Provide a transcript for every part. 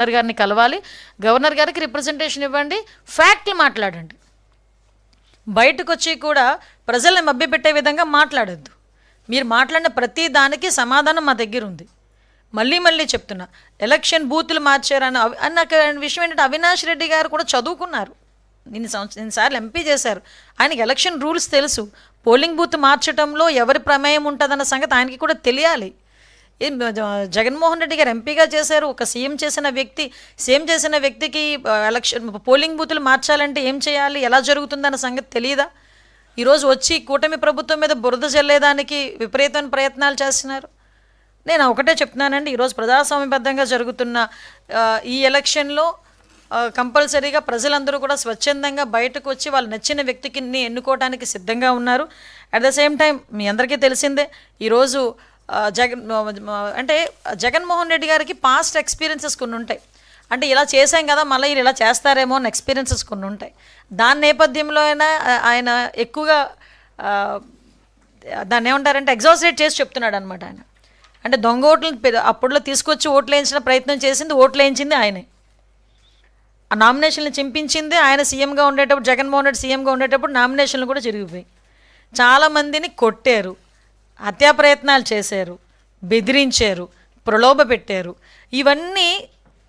Governor గారిని కలవాలి. Governor గారికి రిప్రజెంటేషన్ ఇవ్వండి. ఫ్యాక్ట్లు మాట్లాడండి. బయటకు వచ్చి కూడా ప్రజల్ని మభ్యపెట్టే విధంగా మాట్లాడొద్దు. మీరు మాట్లాడిన ప్రతి దానికి సమాధానం మా దగ్గర ఉంది. మళ్ళీ మళ్ళీ చెప్తున్నా ఎలక్షన్ బూతులు మార్చారని అన్న అని నాకు విషయం ఏంటంటే అవినాష్ రెడ్డి గారు కూడా చదువుకున్నారు. నిన్న సంవత్సరం ఎన్నిసార్లు ఎంపీ చేశారు. ఆయనకి ఎలక్షన్ రూల్స్ తెలుసు. పోలింగ్ బూత్ మార్చడంలో ఎవరి ప్రమేయం ఉంటుందన్న సంగతి ఆయనకి కూడా తెలియాలి. జగన్మోహన్ రెడ్డి గారు ఎంపీగా చేశారు ఒక సీఎం చేసిన వ్యక్తి సీఎం చేసిన వ్యక్తికి ఎలక్షన్ పోలింగ్ బూతులు మార్చాలంటే ఏం చేయాలి ఎలా జరుగుతుందన్న సంగతి తెలియదా ఈరోజు వచ్చి కూటమి ప్రభుత్వం మీద బురద జల్లేదానికి విపరీతమైన ప్రయత్నాలు చేస్తున్నారు. నేను ఒకటే చెప్తున్నానండి ఈరోజు ప్రజాస్వామ్యబద్ధంగా జరుగుతున్న ఈ ఎలక్షన్లో కంపల్సరీగా ప్రజలందరూ కూడా స్వచ్ఛందంగా బయటకు వచ్చి వాళ్ళు నచ్చిన వ్యక్తికి ఎన్నుకోవడానికి సిద్ధంగా ఉన్నారు. అట్ ద సేమ్ టైం మీ అందరికీ తెలిసిందే ఈరోజు జగన్ అంటే జగన్మోహన్ రెడ్డి గారికి పాస్ట్ ఎక్స్పీరియన్సెస్ కొన్ని ఉంటాయి. అంటే ఇలా చేశాం కదా మళ్ళీ వీళ్ళు ఇలా చేస్తారేమో అని ఎక్స్పీరియన్సెస్ కొన్ని ఉంటాయి. దాని నేపథ్యంలో అయినా ఆయన ఎక్కువగా దాన్ని ఏమంటారంటే ఎగ్జాస్టేట్ చేసి చెప్తున్నాడు అనమాట ఆయన. అంటే దొంగ ఓట్లు అప్పుడులో తీసుకొచ్చి ఓట్లు వేయించిన ప్రయత్నం చేసింది ఓట్లు వేయించింది ఆయనే. ఆ నామినేషన్లు చింపించింది ఆయన సీఎంగా ఉండేటప్పుడు జగన్మోహన్ రెడ్డి సీఎంగా ఉండేటప్పుడు నామినేషన్లు కూడా జరిగిపోయాయి. చాలామందిని కొట్టారు. హత్యా ప్రయత్నాలు చేశారు బెదిరించారు ప్రలోభ పెట్టారు ఇవన్నీ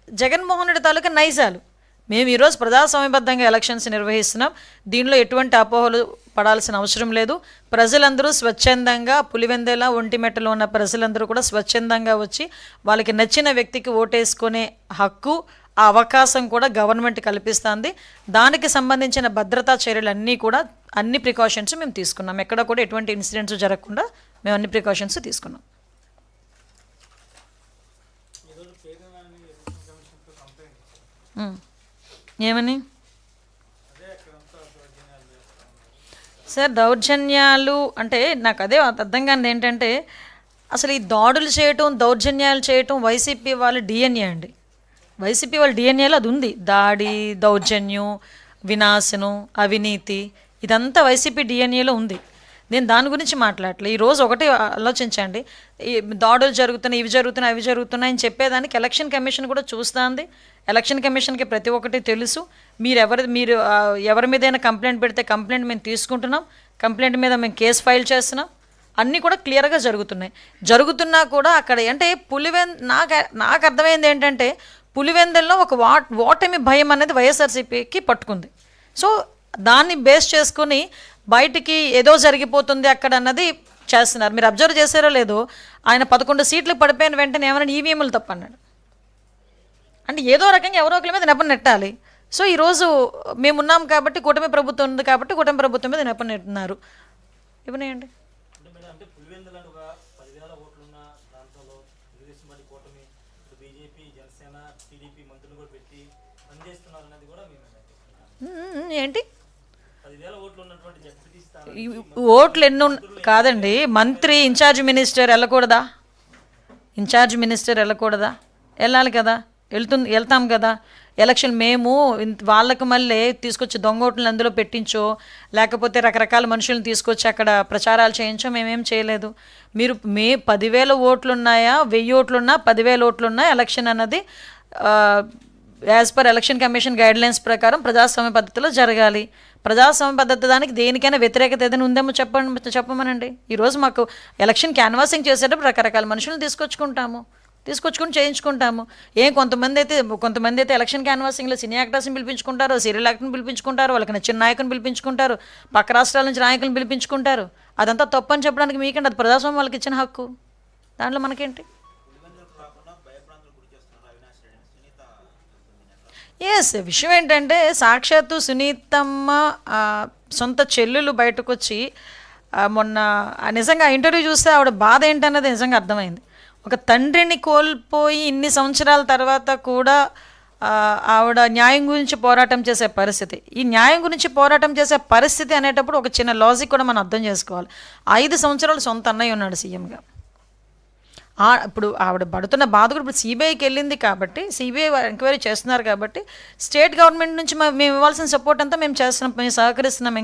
జగన్మోహన్ రెడ్డి తాలూకా నైజాలు. మేము ఈరోజు ప్రజాస్వామ్యబద్ధంగా ఎలక్షన్స్ నిర్వహిస్తున్నాం. దీనిలో ఎటువంటి అపోహలు పడాల్సిన అవసరం లేదు. ప్రజలందరూ స్వచ్ఛందంగా పులివెందెల ఒంటిమెట్టలో ఉన్న ప్రజలందరూ కూడా స్వచ్ఛందంగా వచ్చి వాళ్ళకి నచ్చిన వ్యక్తికి ఓటేసుకునే హక్కు ఆ అవకాశం కూడా గవర్నమెంట్ కల్పిస్తుంది. దానికి సంబంధించిన భద్రతా చర్యలన్నీ కూడా అన్ని ప్రికాషన్స్ మేము తీసుకున్నాం. ఎక్కడ కూడా ఎటువంటి ఇన్సిడెంట్స్ జరగకుండా మేము అన్ని ప్రికాషన్స్ తీసుకున్నాం. ఏమని? సార్ దౌర్జన్యాలు అంటే నాకు అదే అర్థం కానిది ఏంటంటే అసలు ఈ దాడులు చేయటం దౌర్జన్యాలు చేయటం వైసీపీ వాళ్ళ డిఎన్ఏ అండి. వైసీపీ వాళ్ళ డిఎన్ఏలో అది ఉంది. దాడి దౌర్జన్యం వినాశనం అవినీతి ఇదంతా వైసీపీ డిఎన్ఏలో ఉంది. నేను దాని గురించి మాట్లాడలే ఈరోజు ఒకటి ఆలోచించండి. ఈ దాడులు జరుగుతున్నాయి ఇవి జరుగుతున్నాయి అవి జరుగుతున్నాయి అని చెప్పేదానికి ఎలక్షన్ కమిషన్ కూడా చూస్తుంది. ఎలక్షన్ కమిషన్కి ప్రతి ఒక్కటి తెలుసు. మీరు ఎవరి మీరు ఎవరి మీదైనా కంప్లైంట్ పెడితే కంప్లైంట్ మేము తీసుకుంటున్నాం. కంప్లైంట్ మీద మేము కేసు ఫైల్ చేస్తున్నాం. అన్నీ కూడా క్లియర్గా జరుగుతున్నాయి. జరుగుతున్నా కూడా అక్కడ అంటే పులివెన్ నాకు నాకు అర్థమైంది ఏంటంటే పులివెందల్లో ఒక వా ఓటమి భయం అనేది వైఎస్ఆర్సీపీకి పట్టుకుంది. సో దాన్ని బేస్ చేసుకుని బయటికి ఏదో జరిగిపోతుంది అక్కడ అన్నది చేస్తున్నారు. మీరు అబ్జర్వ్ చేశారో లేదో ఆయన పదకొండు సీట్లు పడిపోయిన వెంటనే ఏమైనా ఈవీఎంలు తప్పన్నాడు. అంటే ఏదో రకంగా ఎవరో ఒకరి మీద నెపం నెట్టాలి. సో ఈరోజు మేము ఉన్నాం కాబట్టి కూటమి ప్రభుత్వం ఉంది కాబట్టి కూటమి ప్రభుత్వం మీద నెపం నెట్టున్నారు. ఉమ్, ఏంటి? ఓట్లు ఎన్ని కాదండి మంత్రి ఇన్ఛార్జ్ మినిస్టర్ వెళ్ళకూడదా? ఇన్ఛార్జ్ మినిస్టర్ వెళ్ళకూడదా? వెళ్ళాలి కదా వెళ్తుంది వెళ్తాం కదా. ఎలక్షన్ మేము వాళ్ళకు మళ్ళీ తీసుకొచ్చి దొంగ ఓట్లను అందులో పెట్టించో లేకపోతే రకరకాల మనుషులను తీసుకొచ్చి అక్కడ ప్రచారాలు చేయించో మేమేం చేయలేదు. మీరు మే పదివేల ఓట్లు ఉన్నాయా వెయ్యి ఓట్లున్నా పదివేల ఓట్లున్నా ఎలక్షన్ అన్నది as per election commission guidelines ప్రకారం ప్రజాస్వామ్య పద్ధతిలో జరగాలి. ప్రజాస్వామ్య పద్ధతి దానికి దేనికైనా వ్యతిరేకత ఏదైనా ఉందేమో చెప్పండి చెప్పమనండి. ఈరోజు మాకు ఎలక్షన్ క్యాన్వాసింగ్ చేసేటప్పుడు రకరకాల మనుషులను తీసుకొచ్చుకుంటాము. తీసుకొచ్చుకుని చేయించుకుంటాము. ఏం కొంతమంది అయితే కొంతమంది అయితే ఎలక్షన్ క్యాన్వాసింగ్లో సినీ యాక్టర్స్ని పిలిపించుకుంటారు సీరియల్ యాక్టర్ని పిలిపించుకుంటారు వాళ్ళకి నచ్చిన నాయకుని పిలిపించుకుంటారు పక్క రాష్ట్రాల నుంచి నాయకులను పిలిపించుకుంటారు. అదంతా తప్పని చెప్పడానికి మీకండి అది ప్రజాస్వామ్యం వాళ్ళకి ఇచ్చిన హక్కు. దాంట్లో మనకేంటి? ఎస్ విషయం ఏంటంటే సాక్షాత్తు సునీతమ్మ సొంత చెల్లెలు బయటకు వచ్చి మొన్న నిజంగా ఇంటర్వ్యూ చూస్తే ఆవిడ బాధ ఏంటన్నది నిజంగా అర్థమైంది. ఒక తండ్రిని కోల్పోయి ఇన్ని సంవత్సరాల తర్వాత కూడా ఆవిడ న్యాయం గురించి పోరాటం చేసే పరిస్థితి. ఈ న్యాయం గురించి పోరాటం చేసే పరిస్థితి అనేటప్పుడు ఒక చిన్న లాజిక్ కూడా మనం అర్థం చేసుకోవాలి. ఐదు సంవత్సరాలు సొంత అన్నయ్య ఉన్నాడు సీఎంగా. ఇప్పుడు ఆవిడ పడుతున్న బాధ కూడా ఇప్పుడు సిబిఐకి వెళ్ళింది కాబట్టి సిబిఐ ఎంక్వైరీ చేస్తున్నారు కాబట్టి స్టేట్ గవర్నమెంట్ నుంచి మేము ఇవ్వాల్సిన సపోర్ట్ అంతా మేము చేస్తున్నాం మేము సహకరిస్తున్నాం మేము